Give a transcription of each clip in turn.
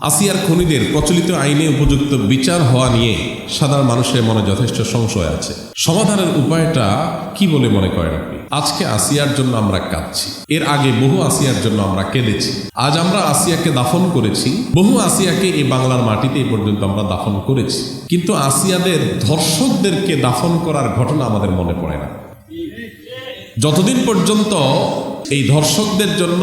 আসিয়ার খনিদের প্রচলিত আইনে উপযুক্ত বিচার হওয়া নিয়ে সাধারণ মানুষের মনে যথেষ্ট সংশয় আছে। সমাধানের উপায়টা কি বলে মনে করেন আপনি? আজকে আসিয়ার জন্য আমরা কাঁদছি। এর আগে বহু আসিয়ার জন্য আমরা কেঁদেছি। আজ আমরা আসিয়াকে দাফন করেছি। বহু আসিয়াকে এই বাংলার মাটিতে এই পর্যন্ত আমরা দাফন করেছি। কিন্তু আসিয়াদের ধর্ষকদেরকে দাফন করার ঘটনা আমাদের মনে পড়ে না। যতদিন পর্যন্ত এই ধর্ষকদের জন্য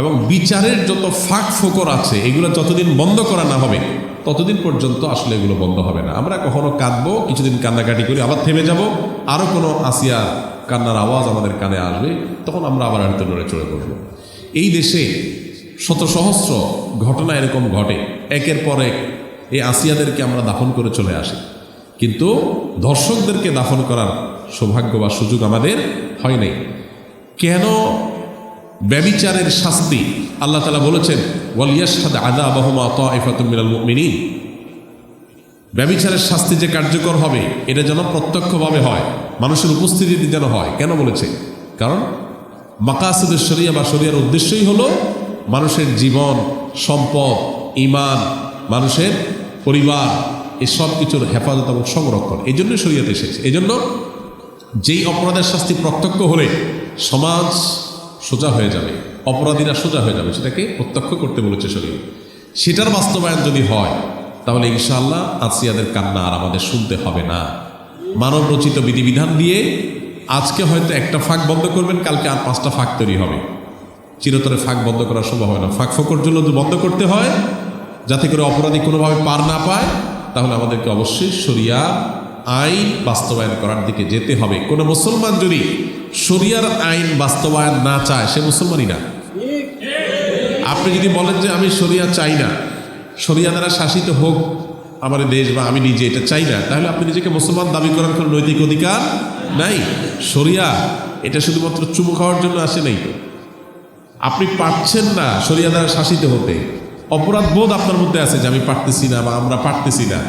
এবং বিচারের যত ফাঁক ফোকর আছে, এগুলো যতদিন বন্ধ করা না হবে, ততদিন পর্যন্ত আসলে এগুলো বন্ধ হবে না। আমরা কখনো কাঁদবো, কিছুদিন কান্নাকাটি করি, আবার থেমে যাব আরও কোনো আসিয়া কান্নার আওয়াজ আমাদের কানে আসবে, তখন আমরা আবার হয়তো নড়ে চড়ে পড়ব এই দেশে শত সহস্র ঘটনা এরকম ঘটে, একের পর এক এই আসিয়াদেরকে আমরা দাফন করে চলে আসি। কিন্তু দর্শকদেরকে দাফন করার সৌভাগ্য বা সুযোগ আমাদের হয় নাই। কেন ব্যবিচারের শাস্তি আল্লাহ তালা বলেছেন ব্যবিচারের শাস্তি যে কার্যকর হবে, এটা যেন প্রত্যক্ষভাবে হয়, মানুষের উপস্থিতিতে যেন হয়। কেন বলেছে? কারণ মাকাসুদের শরিয়া বা শরিয়ার উদ্দেশ্যই হলো মানুষের জীবন, সম্পদ ইমান মানুষের পরিবার, এই সব কিছুর হেফাজত এবং সংরক্ষণ। এই জন্য শরীয়তে এসেছে। এই জন্য যেই অপরাধের শাস্তি প্রত্যক্ষ হলে সমাজ সোজা হয়ে যাবে। অপরাধীরা সোজা হয়ে যাবে, সেটাকে প্রত্যক্ষ করতে বলেছে শরীর। সেটার বাস্তবায়ন যদি হয়, তাহলে ইনশাআল্লাহ আসিয়াদের কান্না আর আমাদের শুনতে হবে না। মানব রচিত বিধিবিধান দিয়ে আজকে হয়তো একটা ফাঁক বন্ধ করবেন, কালকে আর পাঁচটা ফাঁক তৈরি হবে। চিরতরে ফাঁক বন্ধ করা সম্ভব হয় না। ফাঁক ফোকর জন্য বন্ধ করতে হয়, যাতে করে অপরাধী কোনোভাবে পার না পায়, তাহলে আমাদেরকে অবশ্যই শরিয়া আইন বাস্তবায়ন করার দিকে যেতে হবে। কোনো মুসলমান যদি শরিয়ার আইন বাস্তবায়ন না চায়, সে মুসলমানই না। আপনি যদি বলেন যে আমি শরিয়া চাই না শরিয়া দ্বারা শাসিত হোক আমার দেশ বা আমি নিজে এটা চাই না, তাহলে আপনি নিজেকে মুসলমান দাবি করার কোনো নৈতিক অধিকার নাই। শরিয়া এটা শুধুমাত্র চুমু খাওয়ার জন্য আসে নাই। আপনি পারছেন না শরিয়া দ্বারা শাসিত হতে। অপরাধ বোধ আপনার মধ্যে আছে যে আমি পারতেছি না বা আমরা পারতেছি না।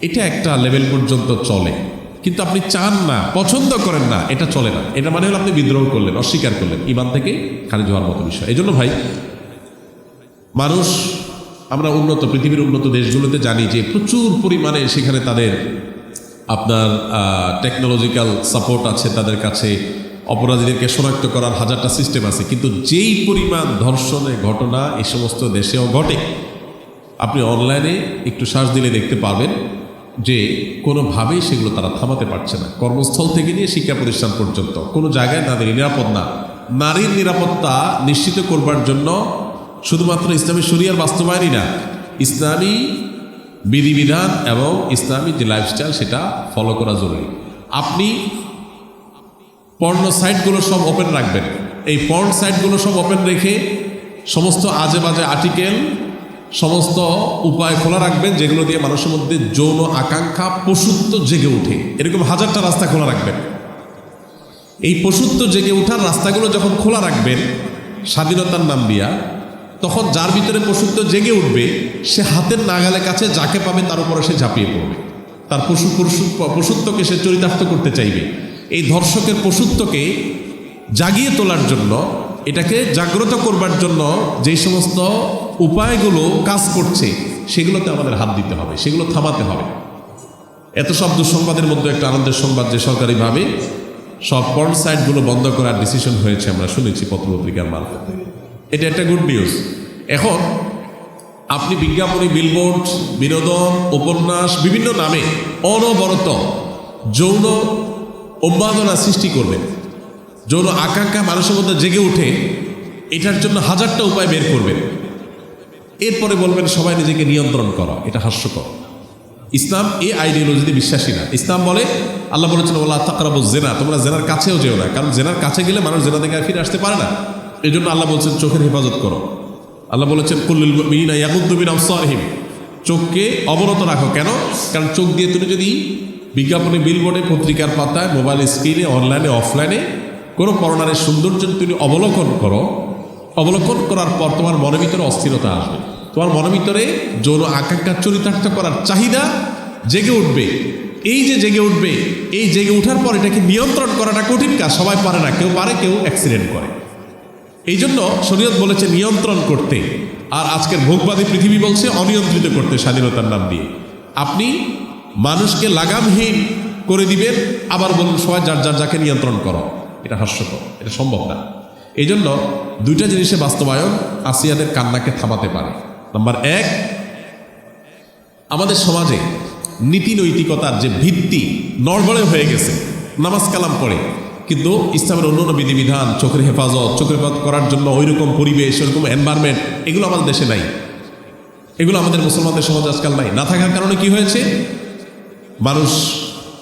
এটা একটা লেভেল পর্যন্ত চলে। কিন্তু আপনি চান না, পছন্দ করেন না, এটা চলে না। এটা মানে হলো আপনি বিদ্রোহ করলেন, অস্বীকার করলেন, ইমান থেকে খারিজ হওয়ার মতো বিষয়। এই জন্য ভাই, মানুষ, আমরা উন্নত, পৃথিবীর উন্নত দেশগুলোতে জানি যে প্রচুর পরিমাণে সেখানে তাদের আপনার টেকনোলজিক্যাল সাপোর্ট আছে তাদের কাছে, অপরাধীদেরকে শনাক্ত করার হাজারটা সিস্টেম আছে। কিন্তু যেই পরিমাণ ধর্ষণের ঘটনা এই সমস্ত দেশেও ঘটে, আপনি অনলাইনে একটু শ্বাস দিলে দেখতে পারবেন যে কোনোভাবেই সেগুলো তারা থামাতে পারছে না। কর্মস্থল থেকে নিয়ে শিক্ষা প্রতিষ্ঠান পর্যন্ত। কোনো জায়গায় তাদের নিরাপদ না। নারীর নিরাপত্তা নিশ্চিত করবার জন্য শুধুমাত্র ইসলামী শরিয়ার বাস্তবায়নই না, ইসলামী বিধিবিধান এবং ইসলামী যে লাইফস্টাইল সেটা ফলো করা জরুরি। আপনি পর্ণ সাইটগুলো সব ওপেন রাখবেন। এই পর্ন সাইটগুলো সব ওপেন রেখে সমস্ত আজে বাজে আর্টিকেল সমস্ত উপায় খোলা রাখবেন, যেগুলো দিয়ে মানুষের মধ্যে যৌন আকাঙ্ক্ষা পশুত্ব জেগে ওঠে। এরকম হাজারটা রাস্তা খোলা রাখবেন। এই পশুত্ব জেগে ওঠার রাস্তাগুলো যখন খোলা রাখবেন, স্বাধীনতার নাম দিয়া, তখন যার ভিতরে পশুত্ব জেগে উঠবে, সে হাতের নাগালের কাছে যাকে পাবে তার উপরে সে ঝাঁপিয়ে পড়বে। তার পশু পশু পশুত্বকে সে চরিতার্থ করতে চাইবে। এই ধর্ষকের পশুত্বকে জাগিয়ে তোলার জন্য এটাকে জাগ্রত করবার জন্য যেই সমস্ত উপায়গুলো কাজ করছে, সেগুলোতে আমাদের হাত দিতে হবে, সেগুলো থামাতে হবে। এত সব দুঃসংবাদের মধ্যে একটা আনন্দের সংবাদ যে সরকারিভাবে সব পর্ন সাইটগুলো বন্ধ করার ডিসিশন হয়েছে, আমরা শুনেছি পত্রপত্রিকার মারফতে এটা একটা গুড নিউজ এখন আপনি বিজ্ঞাপনী বিলবোর্ড বিনোদন, উপন্যাস, বিভিন্ন নামে অনবরত যৌন উন্মাদনা সৃষ্টি করবেন যৌন আকাঙ্ক্ষা মানুষের মধ্যে জেগে উঠে এটার জন্য হাজারটা উপায় বের করবেন। এরপরে বলবেন, সবাই নিজেকে নিয়ন্ত্রণ করা, এটা হাস্যকর। ইসলাম এই আইডিওলজিতে বিশ্বাসী না। ইসলাম বলে, আল্লাহ বলেছেন ওলা তাকরাবু জেনা তোমরা জেনার কাছেও যেও না, কারণ জেনার কাছে গেলে মানুষ জেনা থেকে আর ফিরে আসতে পারে না। এই জন্য আল্লাহ বলছেন, চোখের হেফাজত করো। আল্লাহ বলেছেন কুল্লুল মিনা ইয়াকুদ্দুবিন আফসারহিম চোখকে অবনত রাখো। কেন? কারণ চোখ দিয়ে তুমি যদি বিজ্ঞাপনে, বিলবোর্ডে, পত্রিকার পাতায়, মোবাইল স্ক্রিনে, অনলাইনে, অফলাইনে কোনো করোনারের সৌন্দর্য তুমি অবলোকন করো, অবলোকন করার পর তোমার মনের ভিতরে অস্থিরতা আসবে। তোমার মনের ভিতরে যৌন আকাঙ্ক্ষা চরিতার্থ করার চাহিদা জেগে উঠবে। এই যে জেগে উঠবে, এই জেগে ওঠার পর এটাকে নিয়ন্ত্রণ করাটা কঠিন কাজ, সবাই পারে না, কেউ পারে, কেউ অ্যাক্সিডেন্ট করে। এই জন্য শরীয়ত বলেছে নিয়ন্ত্রণ করতে। আর আজকের ভোগবাদী পৃথিবী বলছে অনিয়ন্ত্রিত করতে স্বাধীনতার নাম দিয়ে। আপনি মানুষকে লাগামহীন করে দিবেন, আবার বলুন সবাই যার যার, যাকে নিয়ন্ত্রণ করো। এটা হাস্যকর, এটা সম্ভব না। এই জন্য দুইটা জিনিসে বাস্তবায়ন আসিয়াদের কান্নাকে থামাতে পারে। নাম্বার এক, আমাদের সমাজে নীতি নৈতিকতার যে ভিত্তি নড়বড়ে হয়ে গেছে, নামাজ কালাম পড়ে, কিন্তু ইসলামের অন্য অন্য বিধিবিধান, চোখের হেফাজত চোখের হেফাজত করার জন্য ওইরকম পরিবেশ, ওইরকম এনভায়রনমেন্ট এগুলো আমাদের দেশে নাই। এগুলো আমাদের মুসলমানদের সমাজ আজকাল নাই। না থাকার কারণে কি হয়েছে? মানুষ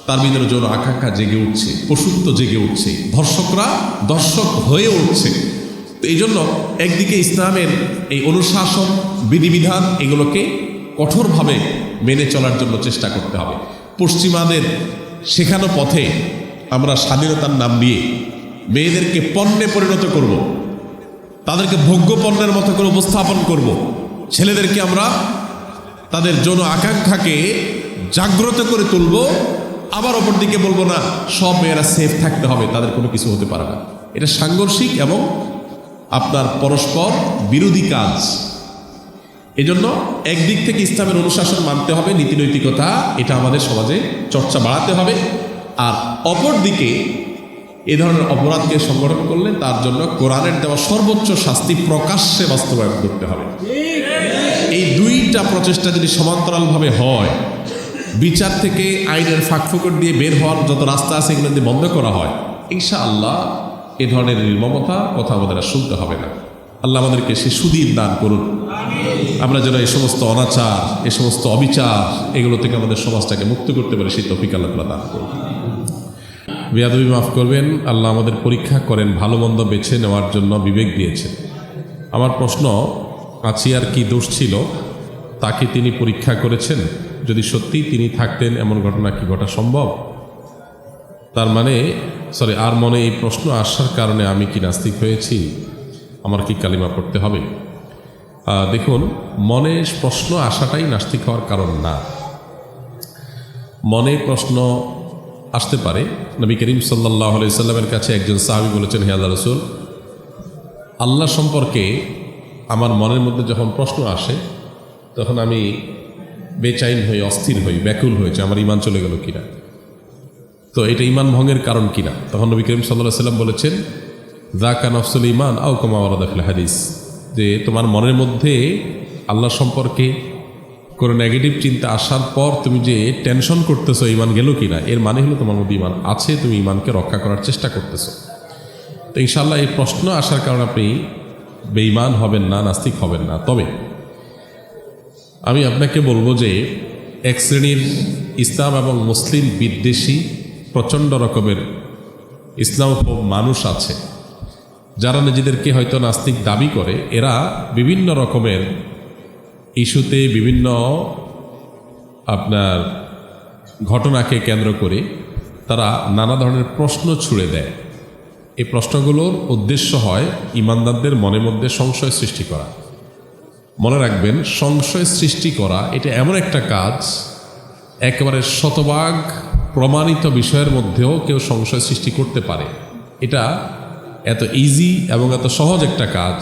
তার ভিতরে যৌন আকাঙ্ক্ষা জেগে উঠছে পশুত্ব জেগে উঠছে, ধর্ষকরা দর্শক হয়ে উঠছে তো এই জন্য একদিকে ইসলামের এই অনুশাসন, বিধিবিধান এগুলোকে কঠোরভাবে মেনে চলার জন্য চেষ্টা করতে হবে পশ্চিমাদের শেখানো পথে আমরা স্বাধীনতার নাম দিয়ে মেয়েদেরকে পণ্যে পরিণত করব। তাদেরকে ভোগ্য পণ্যের মতো করে উপস্থাপন করব। ছেলেদেরকে আমরা তাদের যৌন আকাঙ্ক্ষাকে জাগ্রত করে তুলব আবার অপর দিকে বলব না, সব মেয়েরা সেফ থাকতে হবে, তাদের কোনো কিছু হতে পারে না। এটা সাংঘর্ষিক এবং আপনার পরস্পর বিরোধী কাজ। এজন্য একদিক থেকে ইসলামের অনুশাসন মানতে হবে, নীতিনৈতিকতা, এটা আমাদের সমাজে চর্চা বাড়াতে হবে। আর অপর দিকে এ ধরনের অপরাধকে সংগঠন করলে তার জন্য কোরআনের দেওয়া সর্বোচ্চ শাস্তি প্রকাশ্যে বাস্তবায়ন করতে হবে। এই দুইটা প্রচেষ্টা যদি সমান্তরালভাবে হয় বিচার থেকে আইনের ফাঁকফোকর দিয়ে বের হওয়ার যত রাস্তা আছে, এগুলো যদি বন্ধ করা হয় ইনশা আল্লাহ এ ধরনের নির্মমতা কথা আমাদের শুনতে হবে না। আল্লাহ আমাদেরকে সে সুদীর দান করুন। আমরা যেন এই সমস্ত অনাচার, এই সমস্ত অবিচার, এগুলো থেকে আমাদের সমাজটাকে মুক্ত করতে পারি, সেই তফিক আল্লাহ তালা দান করুন। বেয়াদবি মাফ করবেন, আল্লাহ আমাদের পরীক্ষা করেন, ভালো মন্দ বেছে নেওয়ার জন্য বিবেক দিয়েছেন। আমার প্রশ্ন আর কি দোষ ছিল তাকে তিনি পরীক্ষা করেছেন? যদি সত্যি তিনি থাকতেন, এমন ঘটনা কি ঘটা সম্ভব? তার মানে সরি আর মনে এই প্রশ্ন আসার কারণে আমি কি নাস্তিক হয়েছি? আমার কি কালিমা পড়তে হবে? দেখুন, মনে প্রশ্ন আসাটাই নাস্তিক হওয়ার কারণ না। মনে প্রশ্ন আসতে পারে। নবী করিম সাল্লাহ সাল্লামের কাছে একজন সাহাবি বলেছেন, হে আল্লাহ রসুল, আল্লাহ সম্পর্কে আমার মনের মধ্যে যখন প্রশ্ন আসে, তখন আমি বেচাইন হই অস্থির হই ব্যাকুল হয়েছে, আমার ইমান চলে গেল কিনা? তো এটা ইমান ভঙ্গের কারণ কিনা? তখন নবী করিম সাল্লাহ সাল্লাম বলেছেন জাকা নফসুল ইমান আউ কমা ওরাদাফিল হাদিস। যে তোমার মনের মধ্যে আল্লাহ সম্পর্কে কোনো নেগেটিভ চিন্তা আসার পর তুমি যে টেনশন করতেছো ইমান গেল কিনা? এর মানে হলো তোমার মধ্যে ইমান আছে, তুমি ইমানকে রক্ষা করার চেষ্টা করতেছো। তো ইনশাল্লাহ এই প্রশ্ন আসার কারণে আপনি বেঈমান হবেন না, নাস্তিক হবেন না। তবে আমি আপনাকে বলব যে এক শ্রেণির ইসলাম এবং মুসলিম বিদ্বেষী প্রচণ্ড রকমের ইসলাম মানুষ আছে। যারা নিজেদেরকে হয়তো নাস্তিক দাবি করে, এরা বিভিন্ন রকমের ইস্যুতে বিভিন্ন আপনার ঘটনাকে কেন্দ্র করে তারা নানা ধরনের প্রশ্ন ছুড়ে দেয়। এই প্রশ্নগুলোর উদ্দেশ্য হয় ইমানদারদের মনের মধ্যে সংশয় সৃষ্টি করা। মনে রাখবেন, সংশয় সৃষ্টি করা, এটা এমন একটা কাজ, একেবারে শতভাগ প্রমাণিত বিষয়ের মধ্যেও কেউ সংশয় সৃষ্টি করতে পারে। এটা এত ইজি এবং এত সহজ একটা কাজ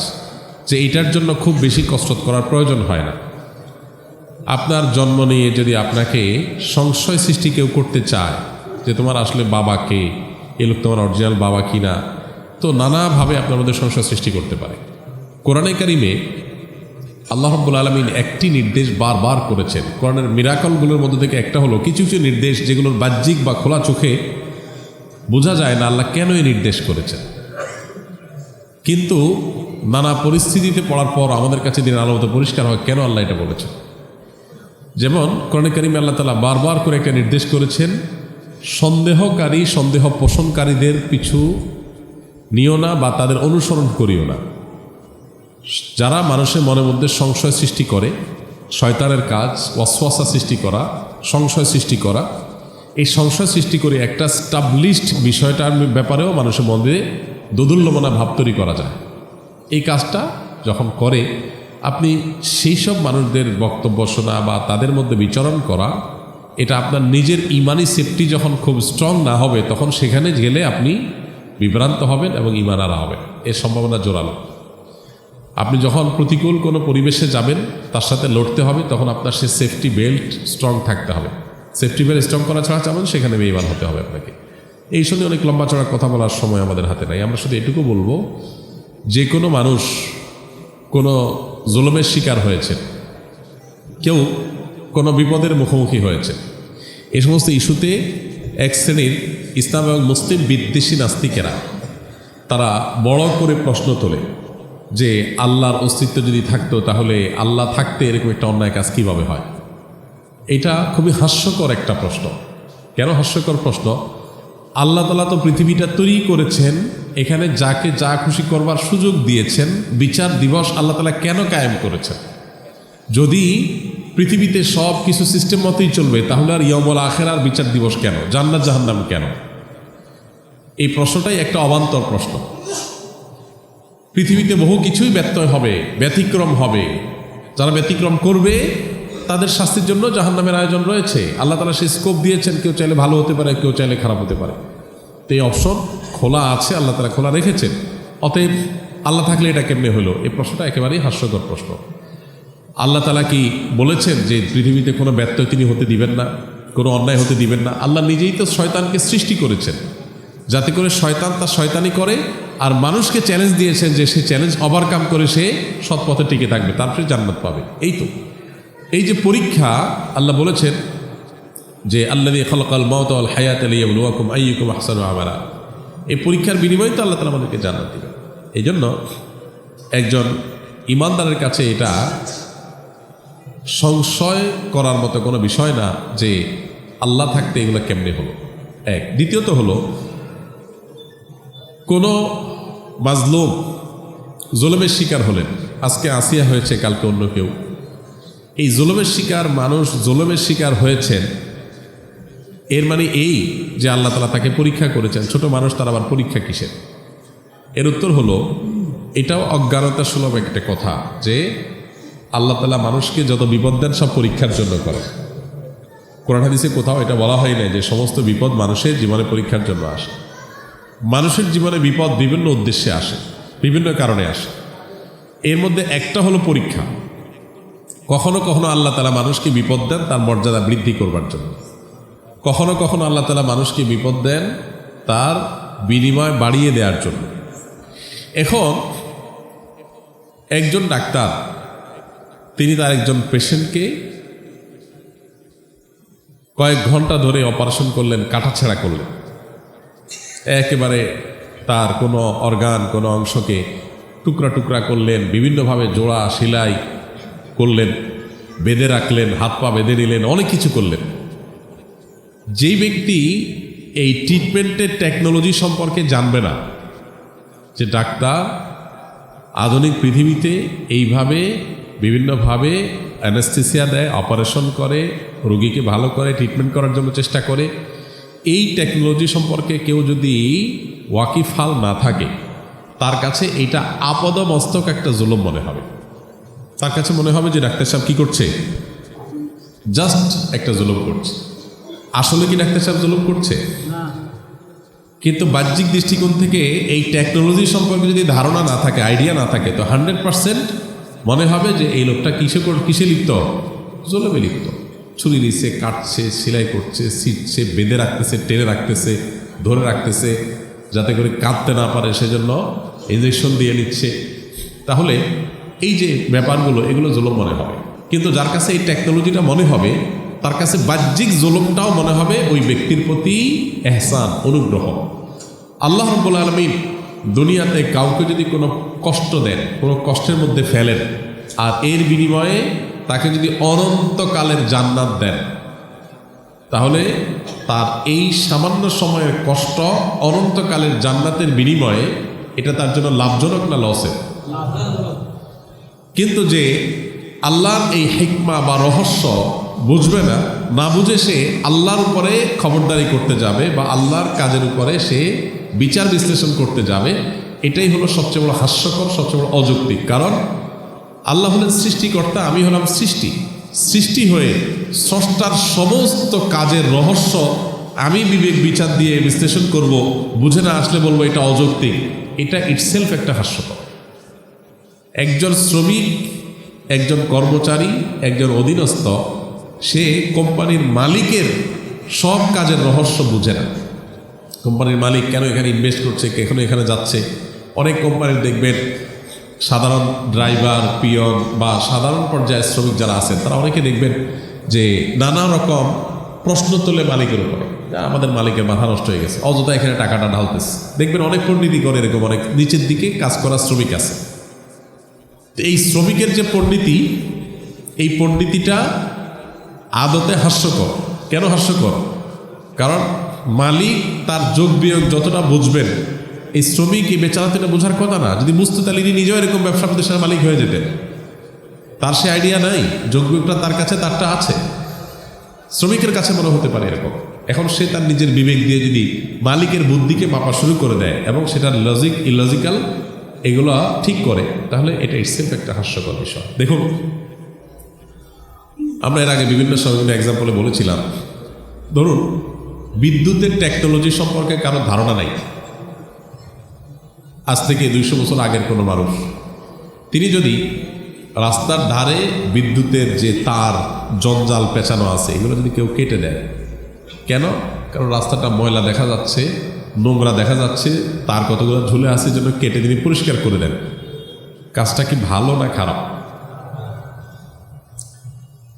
যে এটার জন্য খুব বেশি কসরত করার প্রয়োজন হয় না। আপনার জন্ম নিয়ে যদি আপনাকে সংশয় সৃষ্টি কেউ করতে চায়, যে তোমার আসলে বাবা কে, এ লোক তোমার অরিজিনাল বাবা কি না তো নানাভাবে আপনার মধ্যে সংশয় সৃষ্টি করতে পারে। কোরআনে কারিমে আল্লাহ রব্বুল আলমিন একটি নির্দেশ বারবার করেছেন। কোরআনের মিরাকলগুলোর মধ্যে থেকে একটা হলো, কিছু কিছু নির্দেশ যেগুলোর বাহ্যিক বা খোলা চোখে বোঝা যায় না আল্লাহ কেন এই নির্দেশ করেছেন। কিন্তু নানা পরিস্থিতিতে পড়ার পর আমাদের কাছে দিন আলোমত পরিষ্কার হয় কেন আল্লাহ এটা বলেছেন। যেমন কোরআন করিম আল্লাহ তালা বারবার করে একটা নির্দেশ করেছেন, সন্দেহকারী, সন্দেহ পোষণকারীদের পিছু নিও না বা তাদের অনুসরণ করিও না। যারা মানুষের মনের মধ্যে সংশয় সৃষ্টি করে, শয়তানের কাজ, ওয়াসওয়াসা সৃষ্টি করা, সংশয় সৃষ্টি করা, এই সংশয় সৃষ্টি করে একটা স্টাবলিশড বিষয়টার ব্যাপারেও মানুষের মধ্যে দোদুল্যমনা ভাব তৈরি করা যায়। এই কাজটা যখন করে, আপনি সেই সব মানুষদের বক্তব্য শোনা বা তাদের মধ্যে বিচরণ করা, এটা আপনার নিজের ইমানি সেফটি যখন খুব স্ট্রং না হবে, তখন সেখানে গেলে আপনি বিভ্রান্ত হবেন এবং ইমান আরা হবেন। এর সম্ভাবনা জোরালো। আপনি যখন প্রতিকূল কোনো পরিবেশে যাবেন, তার সাথে লড়তে হবে, তখন আপনার সে সেফটি বেল্ট স্ট্রং থাকতে হবে। সেফটি বেল্ট স্ট্রং করা ছাড়া চাবেন সেখানে বেইমান হতে হবে আপনাকে। এই সঙ্গে অনেক লম্বা চড়া কথা বলার সময় আমাদের হাতে নাই। আমরা শুধু এটুকু বলব, যে কোনো মানুষ কোনো জুলমের শিকার হয়েছে, কেউ কোনো বিপদের মুখোমুখি হয়েছে এই সমস্ত ইস্যুতে এক শ্রেণির ইসলাম এবং মুসলিম বিদ্বেষী নাস্তিকেরা, তারা বড় করে প্রশ্ন তোলে যে আল্লাহর অস্তিত্ব যদি থাকতো, তাহলে আল্লাহ থাকতে এরকম একটা অন্যায় কাজ কীভাবে হয়? এটা খুবই হাস্যকর একটা প্রশ্ন। কেন হাস্যকর প্রশ্ন? আল্লাহ তালা তো পৃথিবীটা তৈরি করেছেন, এখানে যাকে যা খুশি করবার সুযোগ দিয়েছেন, বিচার দিবস আল্লাহ তালা কেন কায়েম করেছেন? যদি পৃথিবীতে সব কিছু সিস্টেম মতোই চলবে, তাহলে আর ইয়মল আখের আর বিচার দিবস কেন? জান্নাত জাহান্নাম কেন? এই প্রশ্নটাই একটা অবান্তর প্রশ্ন। পৃথিবীতে বহু কিছুই ব্যত্যয় হবে, ব্যতিক্রম হবে। যারা ব্যতিক্রম করবে, তাদের শাস্তির জন্য জাহান্নামের আয়োজন রয়েছে। আল্লাহ তালা সেই স্কোপ দিয়েছেন, কেউ চাইলে ভালো হতে পারে, কেউ চাইলে খারাপ হতে পারে। তো এই অপশন খোলা আছে, আল্লাহ তালা খোলা রেখেছেন। অতএব আল্লাহ থাকলে এটা কেমনে হলো? এই প্রশ্নটা একেবারেই হাস্যকর প্রশ্ন। আল্লাহ তালা কি বলেছেন যে পৃথিবীতে কোনো ব্যত্যয় তিনি হতে দিবেন না, কোনো অন্যায় হতে দিবেন না? আল্লাহ নিজেই তো শয়তানকে সৃষ্টি করেছেন। যাতে করে শয়তান তা শয়তানি করে আর মানুষকে চ্যালেঞ্জ দিয়েছেন যে সে চ্যালেঞ্জ ওভারকাম করে সে সৎ পথে টিকে থাকবে তারপরে জান্নাত পাবে। এই তো। এই যে পরীক্ষা, আল্লাহ বলেছেন যে আল্লাহ খলকাল মত হায়াত আলিয়াকুম আইকুম আহসান আমারা এই পরীক্ষার বিনিময়ে তো আল্লাহ তালা আমাদেরকে জান্নাত দিবেন। এই জন্য একজন ইমানদারের কাছে এটা সংশয় করার মতো কোনো বিষয় না যে, আল্লাহ থাকতে এগুলো কেমনে হলো? এক। দ্বিতীয়ত হলো কোনো মাজলুম জোলমের শিকার হলেন। আজকে আসিয়া হয়েছে, কালকে অন্য কেউ। এই জোলমের শিকার, মানুষ জোলমের শিকার হয়েছেন। এর মানে এই যে আল্লাহ তালা তাকে পরীক্ষা করেছেন, ছোট মানুষ তার আবার পরীক্ষা কিসের? এর উত্তর হলো, এটাও অজ্ঞানতা সুলভ একটা কথা যে আল্লাহ তালা মানুষকে যত বিপদ দেন, সব পরীক্ষার জন্য করে কোরআন হাদিসে কোথাও এটা বলা হয় না যে সমস্ত বিপদ মানুষের জীবনে পরীক্ষার জন্য আসে। মানুষের জীবনে বিপদ বিভিন্ন উদ্দেশ্যে আসে, বিভিন্ন কারণে আসে। এর মধ্যে একটা হলো পরীক্ষা। কখনো কখনো আল্লাহ তালা মানুষকে বিপদ দেন, তার মর্যাদা বৃদ্ধি করবার জন্য। কখনো কখনো আল্লাহ তালা মানুষকে বিপদ দেন, তার বিনিময় বাড়িয়ে দেওয়ার জন্য। এখন একজন ডাক্তার, তিনি তার একজন পেশেন্টকে কয়েক ঘণ্টা ধরে অপারেশন করলেন, কাটাছেড়া করলেন। একেবারে তার কোনো অর্গান কোনো অংশকে টুকরা টুকরা করলেন, বিভিন্নভাবে জোড়া, সেলাই করলেন, বেঁধে রাখলেন, হাত পা বেঁধে নিলেন, অনেক কিছু করলেন। যেই ব্যক্তি এই ট্রিটমেন্টের টেকনোলজি সম্পর্কে জানবে না, যে ডাক্তার আধুনিক পৃথিবীতে এইভাবে বিভিন্নভাবে অ্যানাস্থেসিয়া দেয় অপারেশন করে, রুগীকে ভালো করে ট্রিটমেন্ট করার জন্য চেষ্টা করে এই টেকনোলজি সম্পর্কে কেউ যদি ওয়াকিফাল না থাকে তার কাছে এইটা আপদমস্তক একটা জুলুম মনে হবে। তার কাছে মনে হবে যে ডাক্তার সাহেব কী করছে? জাস্ট একটা জুলুম করছে। আসলে কি ডাক্তার সাহেব জুলুম করছে? কিন্তু বাহ্যিক দৃষ্টিকোণ থেকে এই টেকনোলজি সম্পর্কে যদি ধারণা না থাকে আইডিয়া না থাকে তো হান্ড্রেড পার্সেন্ট মনে হবে যে এই লোকটা কিসে কিসে লিপ্ত? জুলুমে লিপ্ত। ছুরি নিচ্ছে কাটছে, সেলাই করছে, ছিটছে, বেঁধে রাখতেছে, টেনে রাখতেছে, ধরে রাখতেছে, যাতে করে কাঁদতে না পারে, সেজন্য ইঞ্জেকশন দিয়ে নিচ্ছে। তাহলে এই যে ব্যাপারগুলো, এগুলো জোলম মনে হবে। কিন্তু যার কাছে এই টেকনোলজিটা মনে হবে, তার কাছে বাহ্যিক জুলুমটাও মনে হবে, ওই ব্যক্তির প্রতি এহসান, অনুগ্রহ। আল্লাহ রব্বুল আলমিন দুনিয়াতে কাউকে যদি কোনো কষ্ট দেন, কোনো কষ্টের মধ্যে ফেলেন, আর এর বিনিময়ে তাকে যদি অনন্তকালের জান্নাত দেন, তাহলে তার এই সামান্য সময়ের কষ্ট অনন্তকালের জান্নাতের বিনিময়ে এটা তার জন্য লাভজনক না লসের? কিন্তু যে আল্লাহর এই হিকমা বা রহস্য বুঝবে না না বুঝে সে আল্লাহর উপরে খবরদারি করতে যাবে বা আল্লাহর কাজের উপরে সে বিচার বিশ্লেষণ করতে যাবে, এটাই হলো সবচেয়ে বড় হাস্যকর, সবচেয়ে বড় অযৌক্তিক। কারণ আল্লাহ হলেন সৃষ্টিকর্তা, আমি হলাম সৃষ্টি। সৃষ্টি হয়ে স্রষ্টার সমস্ত কাজের রহস্য আমি বিবেক বিচার দিয়ে বিশ্লেষণ করব, বুঝে না আসলে বলব এটা অযৌক্তিক। এটা ইটসেলফ একটা হাস্যকর। একজন শ্রমিক, একজন কর্মচারী, একজন অধীনস্থ, সে কোম্পানির মালিকের সব কাজের রহস্য বুঝে না। কোম্পানির মালিক কেন এখানে ইনভেস্ট করছে, কেন এখানে যাচ্ছে? অনেক কোম্পানির দেখবেন সাধারণ ড্রাইভার, পিয়ন বা সাধারণ পর্যায়ের শ্রমিক যারা আছেন তারা অনেকে দেখবেন যে নানা রকম প্রশ্ন তোলে মালিকের উপরে। আমাদের মালিকের মাথা নষ্ট হয়ে গেছে। অযথা এখানে টাকাটা ঢালতেছে। দেখবেন অনেক পণ্ডিতি করে এরকম, অনেক নিচের দিকে কাজ করা শ্রমিক আছে। এই শ্রমিকের যে পণ্ডিতি, এই পণ্ডিতিটা আদতে হাস্যকর। কেন হাস্যকর? কারণ মালিক তার যোগ বিয়োগ যতটা বুঝবেন এই শ্রমিক এই বেচারা তো বোঝার কথা না। যদি বুঝতো তাহলে তিনি নিজেও এরকম ব্যবসা প্রতিষ্ঠানের মালিক হয়ে যেতেন। তার সে আইডিয়া নাই যোগ বিয়োগটা তার কাছে, তারটা আছে। শ্রমিকের কাছে মনে হতে পারে এরকম। এখন সে তার নিজের বিবেক দিয়ে যদি মালিকের বুদ্ধিকে মাপা শুরু করে দেয় এবং সেটার লজিক ইলজিক্যাল এগুলো ঠিক করে, তাহলে এটা ইটসেলফ একটা হাস্যকর বিষয়। দেখুন, আমরা এর আগে বিভিন্ন সময় এক্সাম্পলে বলেছিলাম, ধরুন, বিদ্যুতের টেকনোলজি সম্পর্কে কারও ধারণা নাই। আজ থেকে দুইশো বছর আগের কোনো মানুষ। তিনি যদি রাস্তার ধারে বিদ্যুতের যে তার, জঞ্জাল পেঁচানো আছে, এগুলো যদি কেউ কেটে দেয়, কেন? কারণ রাস্তাটা ময়লা দেখা যাচ্ছে, নোংরা দেখা যাচ্ছে, তার কতগুলো ঝুলে আছে জন্য কেটে তিনি পরিষ্কার করে দেন। কাজটা কি ভালো না খারাপ?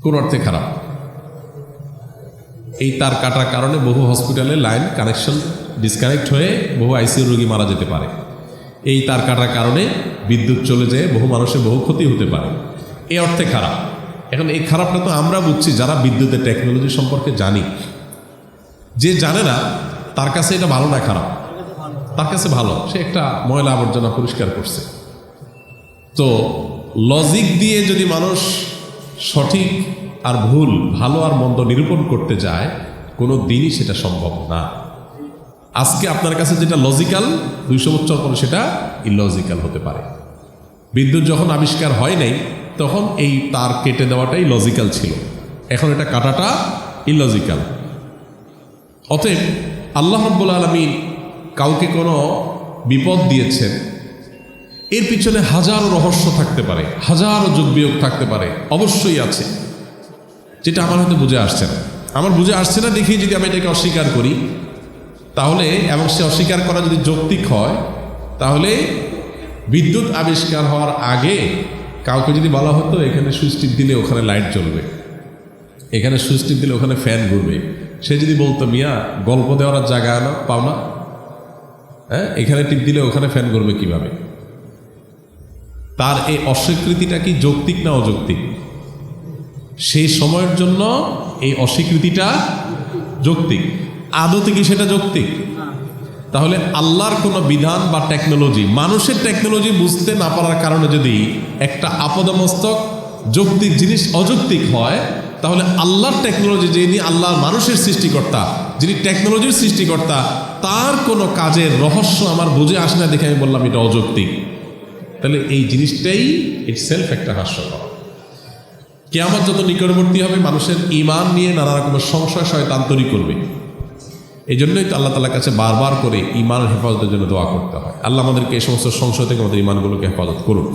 কোন অর্থে খারাপ? এই তার কাটার কারণে বহু হসপিটালে লাইন কানেকশন ডিসকানেক্ট হয়ে বহু আইসিইউ রোগী মারা যেতে পারে। এই তার কাটার কারণে বিদ্যুৎ চলে যেয়ে, বহু মানুষের বহু ক্ষতি হতে পারে। এ অর্থে খারাপ। এখন এই খারাপটা তো আমরা বুঝছি, যারা বিদ্যুতের টেকনোলজি সম্পর্কে জানি। যে জানে না, তার কাছে এটা ভালো না খারাপ? তার কাছে ভালো। সে একটা ময়লা আবর্জনা পরিষ্কার করছে। তো লজিক দিয়ে যদি মানুষ সঠিক আর ভুল, ভালো আর মন্দ নিরূপণ করতে যায়, কোনো দিনই সেটা সম্ভব না। আজকে আপনার কাছে যেটা লজিক্যাল দুইশো বছর পরে সেটা ইলজিক্যাল হতে পারে। বিদ্যুৎ যখন আবিষ্কার হয় নাই, তখন এই তার কেটে দেওয়াটাই লজিক্যাল ছিল। এখন এটা কাটাটা ইলজিক্যাল অতএব আল্লাহ রব্বুল আলমী কাউকে কোনো বিপদ দিয়েছেন, এর পিছনে হাজারো রহস্য থাকতে পারে, হাজারো যোগ বিয়োগ থাকতে পারে, অবশ্যই আছে। যেটা আমার হয়তো বুঝে আসছে না। আমার বুঝে আসছে না, দেখি যদি আমি এটাকে অস্বীকার করি। তাহলে, এবং সে অস্বীকার করা যদি যৌক্তিক হয়, তাহলে বিদ্যুৎ আবিষ্কার হওয়ার আগে কাউকে যদি বলা হতো, এখানে সুইচ দিলে ওখানে লাইট জ্বলবে। এখানে সুইচ দিলে ওখানে ফ্যান ঘুরবে। সে যদি বলতো, মিয়া, গল্প দেওয়ার জায়গা আনো পাও না। হ্যাঁ এখানে টিপ দিলে ওখানে ফ্যান ঘুরবে কীভাবে? তার এই অস্বীকৃতিটা কি যৌক্তিক না অযৌক্তিক? সেই সময়ের জন্য এই অস্বীকৃতিটা যৌক্তিক। আদতে কি সেটা যৌক্তিক? তাহলে আল্লাহর কোনো বিধান বা টেকনোলজি মানুষের টেকনোলজি বুঝতে না পারার কারণে যদি একটা আপদমস্তক যৌক্তিক জিনিস অযৌক্তিক হয়, তাহলে আল্লাহর টেকনোলজি যিনি আল্লাহর মানুষের সৃষ্টিকর্তা, যিনি টেকনোলজির সৃষ্টিকর্তা, তার কোনো কাজের রহস্য আমার বুঝে আসে না দেখে আমি বললাম এটা অযৌক্তিক। তাহলে এই জিনিসটাই ইটসেলফ একটা হাস্যকর। কেয়ামত যত নিকটবর্তী হবে, মানুষের ইমান নিয়ে নানা রকমের সংশয়, শয়তান তৈরি করবে। এই জন্যই তো আল্লাহ তালার কাছে বারবার করে ইমানের হেফাজতের জন্য দোয়া করতে হয়। আল্লাহ আমাদেরকে এই সমস্ত সংশয় থেকে আমাদের ইমানগুলোকে হেফাজত করুন।